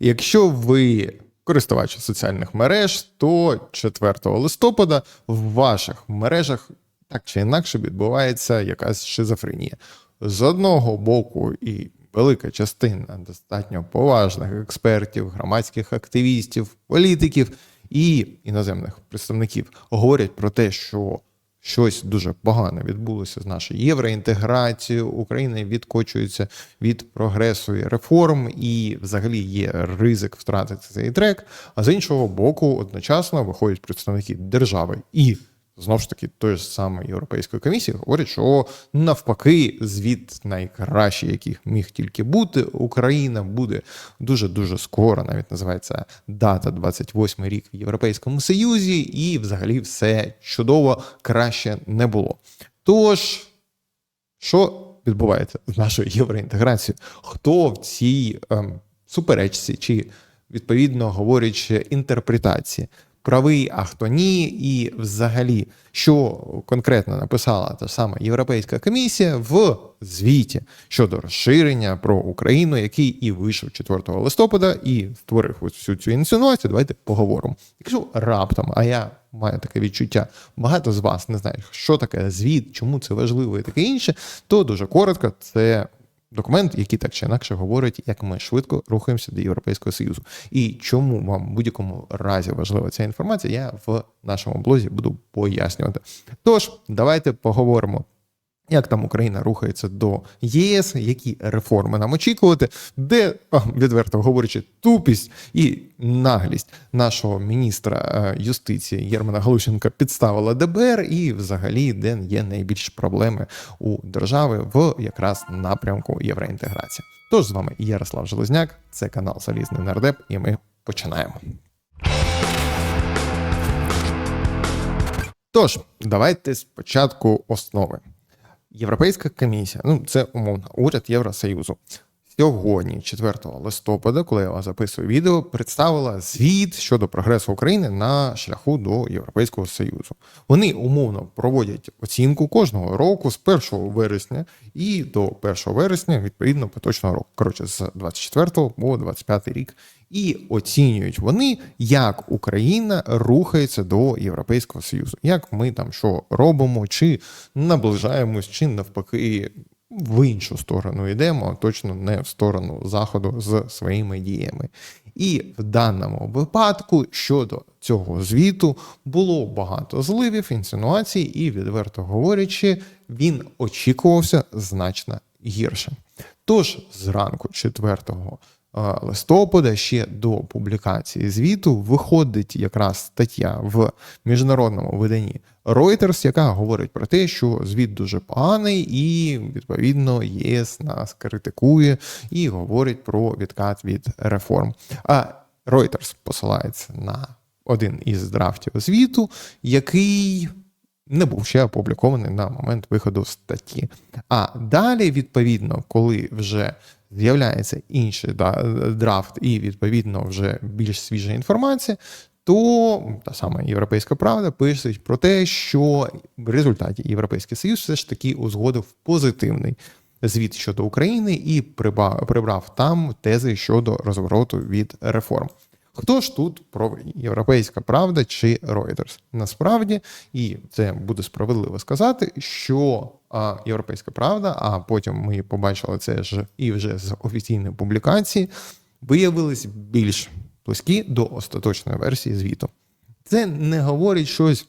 Якщо ви користувач соціальних мереж, то 4 листопада в ваших мережах так чи інакше відбувається якась шизофренія. З одного боку, і велика частина достатньо поважних експертів, громадських активістів, політиків і іноземних представників говорять про те, що щось дуже погане відбулося з нашою євроінтеграцією. Україна відкочується від прогресу і реформ, і взагалі є ризик втратити цей трек. А з іншого боку, одночасно виходять представники держави і. Знову ж таки, той ж самої Європейської комісії говорить, що навпаки, звіт найкращий, який міг тільки бути, Україна буде дуже дуже скоро. Навіть називається дата 28 рік в Європейському Союзі, і взагалі все чудово краще не було. Тож, що відбувається з нашою євроінтеграцією? Хто в цій ем, суперечці чи відповідно говорячи інтерпретації? Правий, а хто ні, і взагалі, що конкретно написала та сама Європейська комісія в звіті щодо розширення про Україну, який і вийшов 4 листопада, і створив всю цю інсинуацію. Давайте поговоримо. Якщо раптом, а я маю таке відчуття, багато з вас не знають, що таке звіт, чому це важливо і таке інше, то дуже коротко це документ, який так чи інакше говорить, як ми швидко рухаємося до Європейського Союзу. І чому вам в будь-якому разі важлива ця інформація, я в нашому блозі буду пояснювати. Тож, давайте поговоримо як там Україна рухається до єС, які реформи нам очікувати, де відверто говорячи, тупість і наглість нашого міністра е, юстиції Єрмана Галущенка підставила ДБР, і взагалі де є найбільші проблеми у держави в якраз напрямку євроінтеграції. Тож з вами Ярослав Железняк, це канал Залізний Нардеп, і ми починаємо. Тож, давайте спочатку основи. Європейська комісія, ну це умовно уряд Євросоюзу. Сьогодні, 4 листопада, коли я вас записую відео, представила звіт щодо прогресу України на шляху до Європейського Союзу. Вони умовно проводять оцінку кожного року з 1 вересня і до 1 вересня, відповідно, поточного року. Коротше, з 24 по 25 рік. І оцінюють вони, як Україна рухається до Європейського Союзу, як ми там що робимо, чи наближаємось, чи навпаки в іншу сторону йдемо, точно не в сторону заходу з своїми діями. І в даному випадку щодо цього звіту було багато зливів, інсинуацій, і, відверто говорячи, він очікувався значно гірше. Тож зранку 4 листопада ще до публікації звіту виходить якраз стаття в міжнародному виданні Reuters, яка говорить про те, що звіт дуже поганий, і відповідно ЄС нас критикує і говорить про відкат від реформ. А Reuters посилається на один із драфтів звіту, який не був ще опублікований на момент виходу статті. А далі, відповідно, коли вже з'являється інший да, драфт і, відповідно, вже більш свіжа інформація, то та сама Європейська Правда пише про те, що в результаті Європейський Союз все ж таки узгодив позитивний звіт щодо України і прибрав там тези щодо розвороту від реформ. Хто ж тут правий? Європейська правда чи Reuters? Насправді, і це буде справедливо сказати, що а, Європейська Правда, а потім ми побачили це ж і вже з офіційної публікації, виявились більш близькі до остаточної версії звіту. Це не говорить щось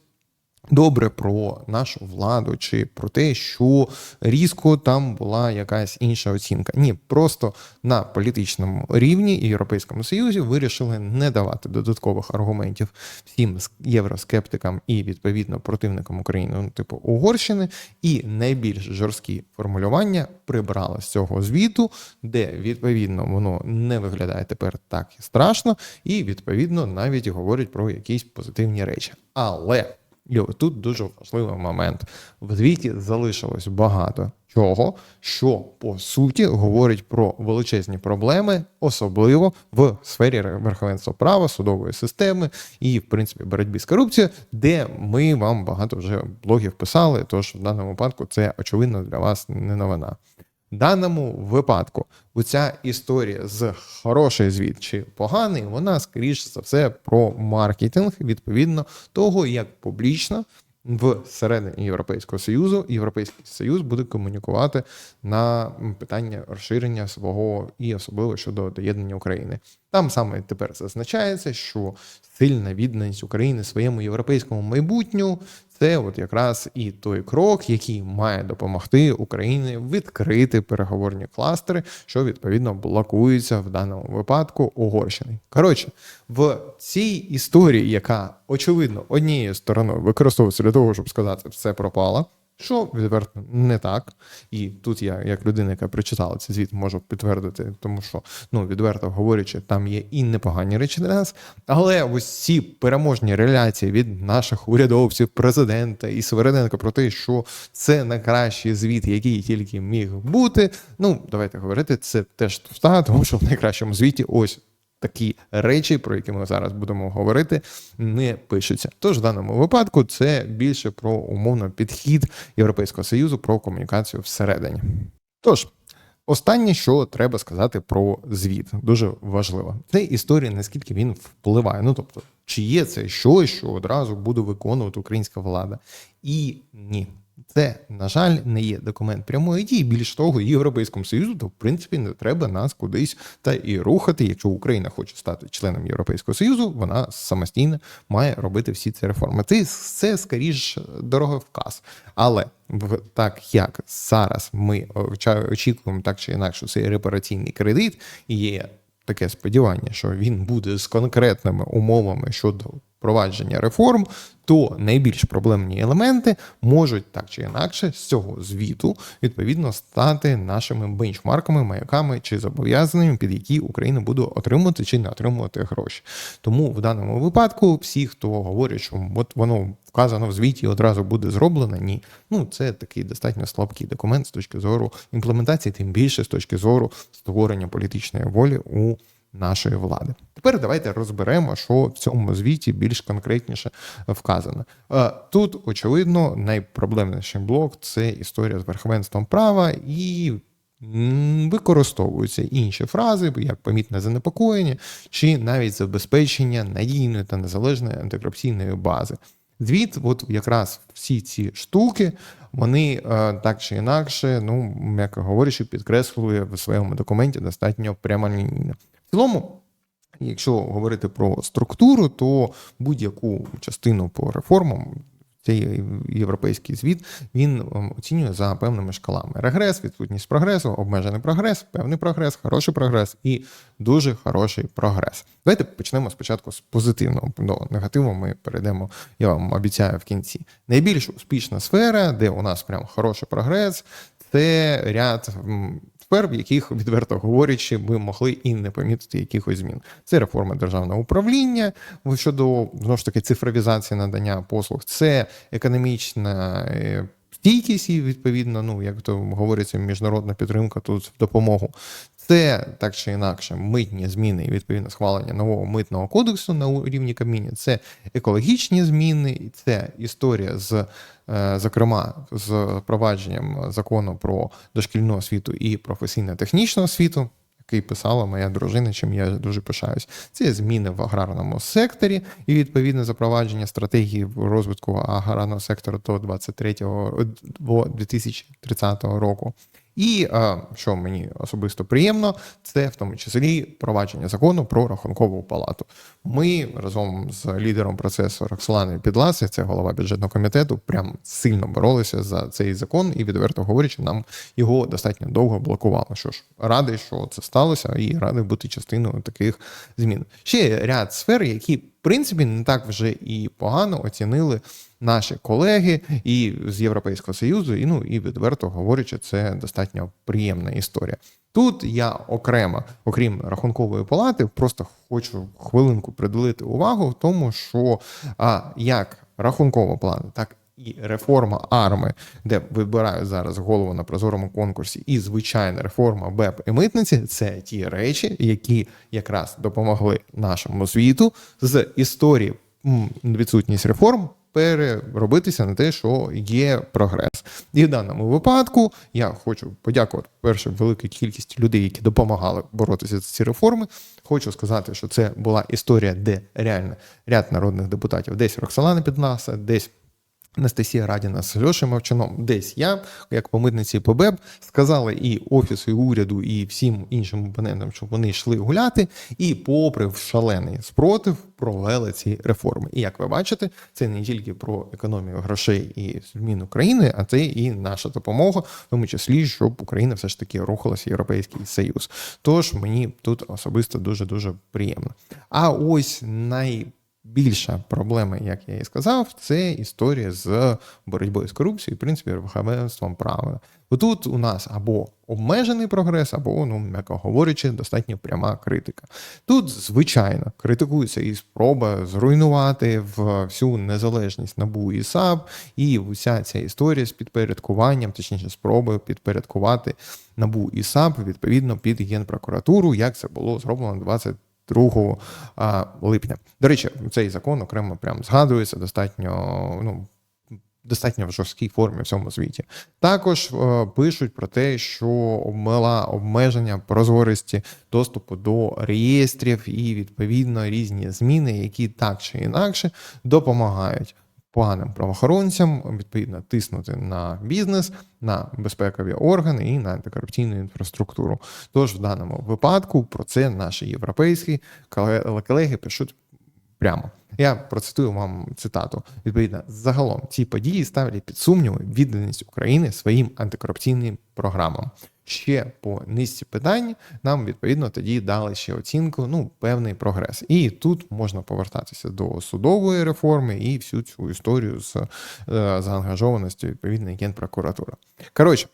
добре про нашу владу чи про те, що різко там була якась інша оцінка. Ні, просто на політичному рівні і Європейському Союзі вирішили не давати додаткових аргументів всім євроскептикам і відповідно противникам України, ну, типу Угорщини, і найбільш жорсткі формулювання прибрали з цього звіту, де відповідно воно не виглядає тепер так страшно, і відповідно навіть говорять про якісь позитивні речі. Але і тут дуже важливий момент. В звіті залишилось багато чого, що по суті говорить про величезні проблеми, особливо в сфері верховенства права, судової системи і, в принципі, боротьбі з корупцією, де ми вам багато вже блогів писали. Тож в даному випадку це очевидно для вас не новина. В даному випадку оця історія з хороший звіт чи поганий, вона скоріш за все про маркетинг відповідно того, як публічно всередині Європейського Союзу Європейський Союз буде комунікувати на питання розширення свого і особливо щодо доєднання України. Там саме тепер зазначається, що сильна відданість України своєму європейському майбутню це от якраз і той крок, який має допомогти Україні відкрити переговорні кластери, що відповідно блокуються в даному випадку Угорщини. Коротше, в цій історії, яка очевидно однією стороною використовується для того, щоб сказати, все пропало. Що відверто не так, і тут я, як людина, яка прочитала цей звіт, можу підтвердити, тому що ну відверто говорячи, там є і непогані речі для нас. Але ось ці переможні реляції від наших урядовців, президента і Севериненка про те, що це найкращий звіт, який тільки міг бути. Ну давайте говорити, це теж туфта, тому що в найкращому звіті ось такі речі, про які ми зараз будемо говорити, не пишуться. Тож в даному випадку це більше про умовно підхід Європейського союзу про комунікацію всередині. Тож. Останнє, що треба сказати про звіт, дуже важливо. Це історія, наскільки він впливає. Ну тобто, чи є це щось, що одразу буде виконувати українська влада? І ні. Це, на жаль, не є документ прямої дії. Більш того, Європейському Союзу, то в принципі не треба нас кудись та і рухати. Якщо Україна хоче стати членом Європейського Союзу, вона самостійно має робити всі ці реформи. Це, це скоріш дороговказ. Але так як зараз ми очікуємо так чи інакше цей репараційний кредит, і є таке сподівання, що він буде з конкретними умовами щодо впровадження реформ, то найбільш проблемні елементи можуть так чи інакше з цього звіту відповідно стати нашими бенчмарками, маяками чи зобов'язаннями, під які Україна буде отримувати чи не отримувати гроші. Тому в даному випадку всі, хто говорить, що от воно вказано в звіті, одразу буде зроблено, ні. Ну це такий достатньо слабкий документ з точки зору імплементації, тим більше з точки зору створення політичної волі у нашої влади. Тепер давайте розберемо, що в цьому звіті більш конкретніше вказано. Е, тут, очевидно, найпроблемніший блок це історія з верховенством права і. Використовуються інші фрази, як помітне занепокоєння, чи навіть забезпечення надійної та незалежної антикорупційної бази. Звіт, от якраз всі ці штуки, вони е, так чи інакше, ну м'яко говорячи, підкреслює в своєму документі достатньо прямолінійно. Цілому, якщо говорити про структуру, то будь-яку частину по реформам. Цей європейський звіт він ем, оцінює за певними шкалами: регрес, відсутність прогресу, обмежений прогрес, певний прогрес, хороший прогрес і дуже хороший прогрес. Давайте почнемо спочатку з позитивного до негативу. Ми перейдемо, я вам обіцяю в кінці. Найбільш успішна сфера, де у нас прям хороший прогрес, це ряд сфер, в яких, відверто говорячи, ми могли і не помітити якихось змін. Це реформа державного управління щодо знову ж таки цифровізації надання послуг, це економічна. Е, стійкість і відповідно, ну як то говориться, міжнародна підтримка тут в допомогу. Це так чи інакше митні зміни і відповідно схвалення нового митного кодексу на рівні Кабміні, це екологічні зміни, це історія з, е, зокрема, з впровадженням закону про дошкільну освіту і професійно-технічну освіту. Який писала моя дружина, чим я дуже пишаюсь. Це зміни в аграрному секторі і відповідне запровадження стратегії розвитку аграрного сектору до 23 2030 року. І що мені особисто приємно, це в тому числі провадження закону про рахункову палату. Ми разом з лідером процесу Роксоланою Підласи, це голова бюджетного комітету, прям сильно боролися за цей закон і, відверто говорячи, нам його достатньо довго блокувало. Що ж, радий, що це сталося, і радий бути частиною таких змін. Ще ряд сфер, які принципі не так вже і погано оцінили наші колеги і з Європейського союзу, і ну і відверто говорячи, це достатньо приємна історія. Тут я окремо, окрім рахункової палати, просто хочу хвилинку приділити увагу в тому, що а, як рахункова палата, так і реформа арми, де вибирають зараз голову на прозорому конкурсі, і звичайна реформа БЕП і митниці це ті речі, які якраз допомогли нашому світу з історії відсутність реформ переробитися на те, що є прогрес. І в даному випадку я хочу подякувати перше великій кількість людей, які допомагали боротися за ці реформи. Хочу сказати, що це була історія, де реально ряд народних депутатів, десь Роксолана Піднаса, десь Анастасія Радіна з Льошем Мовчаном, десь я, як по митниці по сказали і офісу, і уряду, і всім іншим опонентам, щоб вони йшли гуляти, і, попри шалений спротив, провели ці реформи. І як ви бачите, це не тільки про економію грошей і зміну країни, а це і наша допомога, в тому числі, щоб Україна все ж таки рухалася в Європейський Союз. Тож мені тут особисто дуже дуже приємно. А ось най Більша проблема, як я і сказав, це історія з боротьбою з корупцією, в принципі, верховенством права. Тут у нас або обмежений прогрес, або, ну, м'яко говорячи, достатньо пряма критика. Тут, звичайно, критикується і спроба зруйнувати всю незалежність НАБУ і САП, і вся ця історія з підпорядкуванням, точніше, спробою підпорядкувати НАБУ і САП відповідно під Генпрокуратуру, як це було зроблено 20 2 липня. До речі, цей закон окремо прям згадується достатньо. ну, Достатньо в жорсткій формі в цьому світі. Також е, пишуть про те, що обмела обмеження прозорості доступу до реєстрів і відповідно різні зміни, які так чи інакше допомагають поганим правоохоронцям відповідно тиснути на бізнес, на безпекові органи і на антикорупційну інфраструктуру. Тож в даному випадку про це наші європейські колеги пишуть прямо. Я процитую вам цитату. Відповідно, загалом ці події ставлять під сумнів відданість України своїм антикорупційним програмам ще по низці питань нам відповідно тоді дали ще оцінку, ну певний прогрес. І тут можна повертатися до судової реформи і всю цю історію з е, заангажованістю відповідної генпрокуратури. Коротше.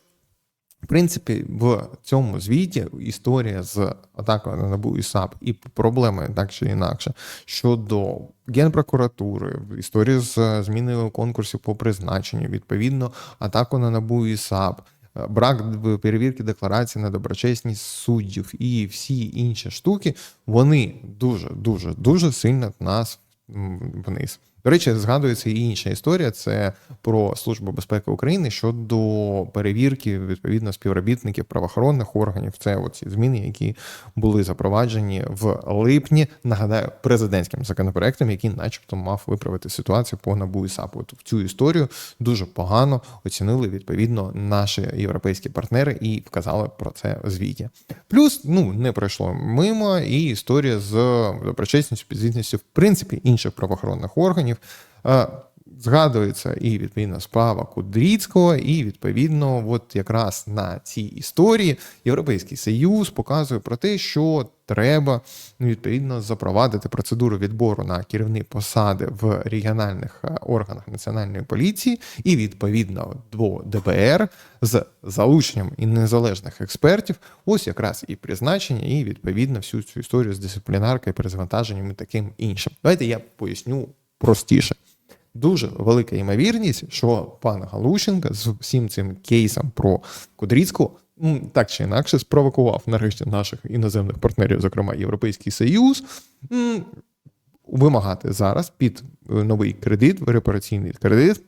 В принципі, в цьому звіті історія з атакою на НАБУ і САП і проблеми так чи інакше щодо генпрокуратури, історія з зміною конкурсів по призначенню, відповідно, атаку на НАБУ і САП, брак перевірки декларації на доброчесність суддів і всі інші штуки, вони дуже дуже дуже сильно нас вниз. До речі, згадується і інша історія. Це про службу безпеки України щодо перевірки відповідно співробітників правоохоронних органів. Це оці зміни, які були запроваджені в липні. Нагадаю, президентським законопроектом, який, начебто, мав виправити ситуацію по НАБУ і САПу. От в цю історію дуже погано оцінили відповідно наші європейські партнери і вказали про це звіті. Плюс ну не пройшло мимо і історія з доброчесністю, підзвітністю в принципі інших правоохоронних органів років. Згадується і відповідно справа Кудріцького, і відповідно, от якраз на цій історії Європейський Союз показує про те, що треба ну, відповідно запровадити процедуру відбору на керівні посади в регіональних е, органах національної поліції, і відповідно до ДБР з залученням і незалежних експертів, ось якраз і призначення, і відповідно всю цю історію з дисциплінаркою, перезвантаженням і таким іншим. Давайте я поясню простіше. Дуже велика ймовірність, що пан Галущенко з всім цим кейсом про Кудріцьку так чи інакше спровокував нарешті наших іноземних партнерів, зокрема Європейський Союз, вимагати зараз під е, новий кредит, репараційний кредит,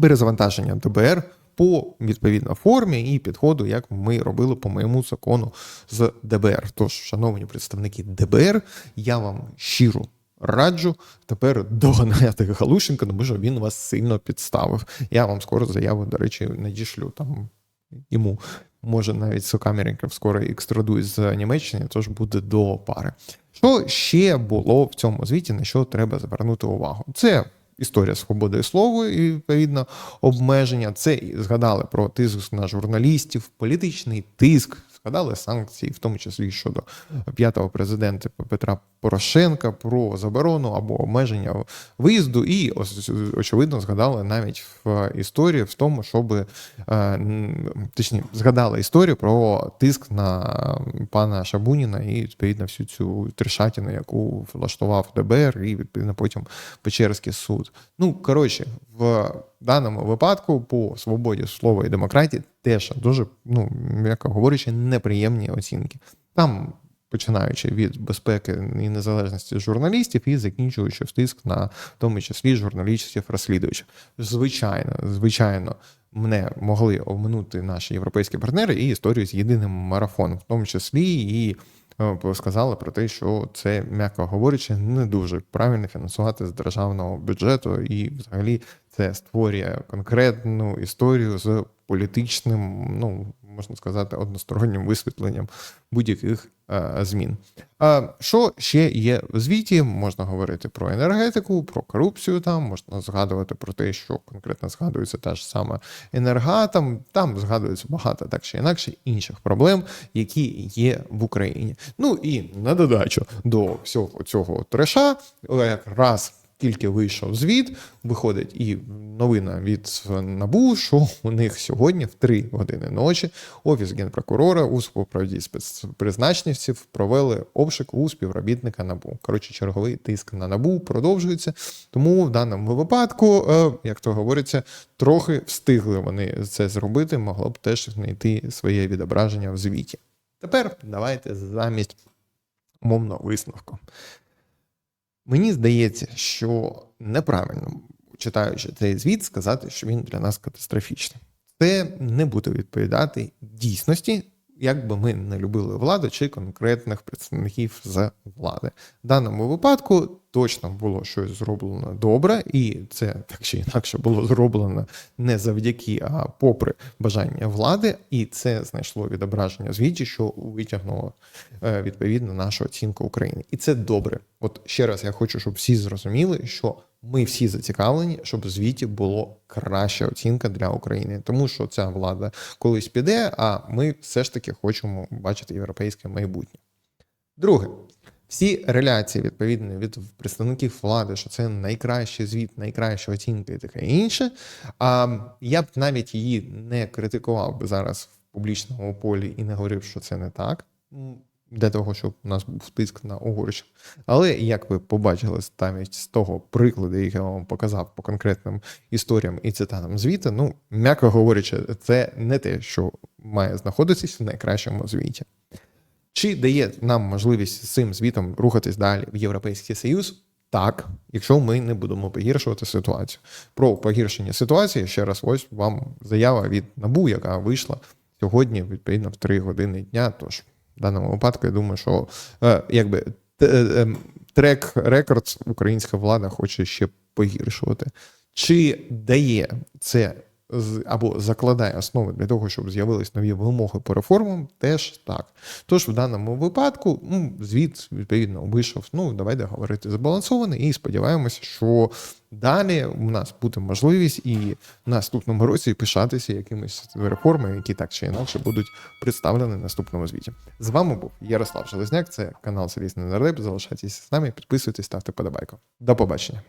перезавантаження ДБР по відповідно формі і підходу, як ми робили по моєму закону з ДБР. Тож, шановні представники ДБР, я вам щиро раджу тепер доганяти Галущенка, тому що він вас сильно підставив. Я вам скоро заяву, до речі, надішлю там йому. Може, навіть сокамерників скоро екстрадують з Німеччини, тож буде до пари. Що ще було в цьому звіті, на що треба звернути увагу? Це історія свободи слова і відповідно обмеження. Це згадали про тиск на журналістів, політичний тиск складали санкції, в тому числі щодо п'ятого президента Петра Порошенка про заборону або обмеження виїзду, і очевидно згадали навіть в історії в тому, щоб е, точніше, згадали історію про тиск на пана Шабуніна і відповідно всю цю тришатіну, яку влаштував ДБР, і відповідно потім Печерський суд. Ну коротше, в даному випадку по свободі слова і демократії теж дуже, ну м'яко говорячи, неприємні оцінки. Там починаючи від безпеки і незалежності журналістів і закінчуючи втиск на в тому числі журналістів розслідувачів. Звичайно, звичайно, мене могли обминути наші європейські партнери і історію з єдиним марафоном, в тому числі і сказали про те, що це, м'яко говорячи, не дуже правильно фінансувати з державного бюджету, і взагалі це створює конкретну історію з політичним, ну можна сказати, одностороннім висвітленням будь-яких е, змін. А що ще є в звіті? Можна говорити про енергетику, про корупцію. Там можна згадувати про те, що конкретно згадується та ж сама енергатом. Там згадується багато так чи інакше інших проблем, які є в Україні. Ну і на додачу до всього цього треша, якраз тільки вийшов звіт, виходить і новина від НАБУ, що у них сьогодні в 3 години ночі офіс генпрокурора у співпраці спецпризначенців провели обшук у співробітника НАБУ. Коротше, черговий тиск на НАБУ продовжується. Тому в даному випадку, е, як то говориться, трохи встигли вони це зробити, могло б теж знайти своє відображення в звіті. Тепер давайте замість умовного висновку. Мені здається, що неправильно, читаючи цей звіт, сказати, що він для нас катастрофічний. Це не буде відповідати дійсності, як би ми не любили владу чи конкретних представників з влади. В даному випадку точно було щось зроблено добре, і це так чи інакше було зроблено не завдяки, а попри бажання влади, і це знайшло відображення в звіті, що витягнуло е, відповідно нашу оцінку України. І це добре. От ще раз я хочу, щоб всі зрозуміли, що ми всі зацікавлені, щоб в звіті було краща оцінка для України, тому що ця влада колись піде, а ми все ж таки хочемо бачити європейське майбутнє. Друге, всі реляції відповідно від представників влади, що це найкращий звіт, найкраща оцінка і таке інше. А я б навіть її не критикував би зараз в публічному полі і не говорив, що це не так для того, щоб у нас був тиск на Угорщину. Але як ви побачили навіть з того прикладу, який я вам показав по конкретним історіям і цитатам звіту, ну, м'яко говорячи, це не те, що має знаходитись в найкращому звіті. Чи дає нам можливість з цим звітом рухатись далі в Європейський Союз? Так, якщо ми не будемо погіршувати ситуацію. Про погіршення ситуації ще раз ось вам заява від НАБУ, яка вийшла сьогодні, відповідно, в 3 години дня. Тож в даному випадку, я думаю, що е, якби е, трек рекордс українська влада хоче ще погіршувати. Чи дає це або закладає основи для того, щоб з'явились нові вимоги по реформам, теж так. Тож в даному випадку ну, звіт відповідно вийшов. Ну давайте говорити збалансований, і сподіваємося, що далі у нас буде можливість і в наступному році пишатися якимись реформами, які так чи інакше будуть представлені в наступному звіті. З вами був Ярослав Железняк. Це канал Сервісний Нардеп. Залишайтеся з нами, підписуйтесь, ставте подобайку. До побачення.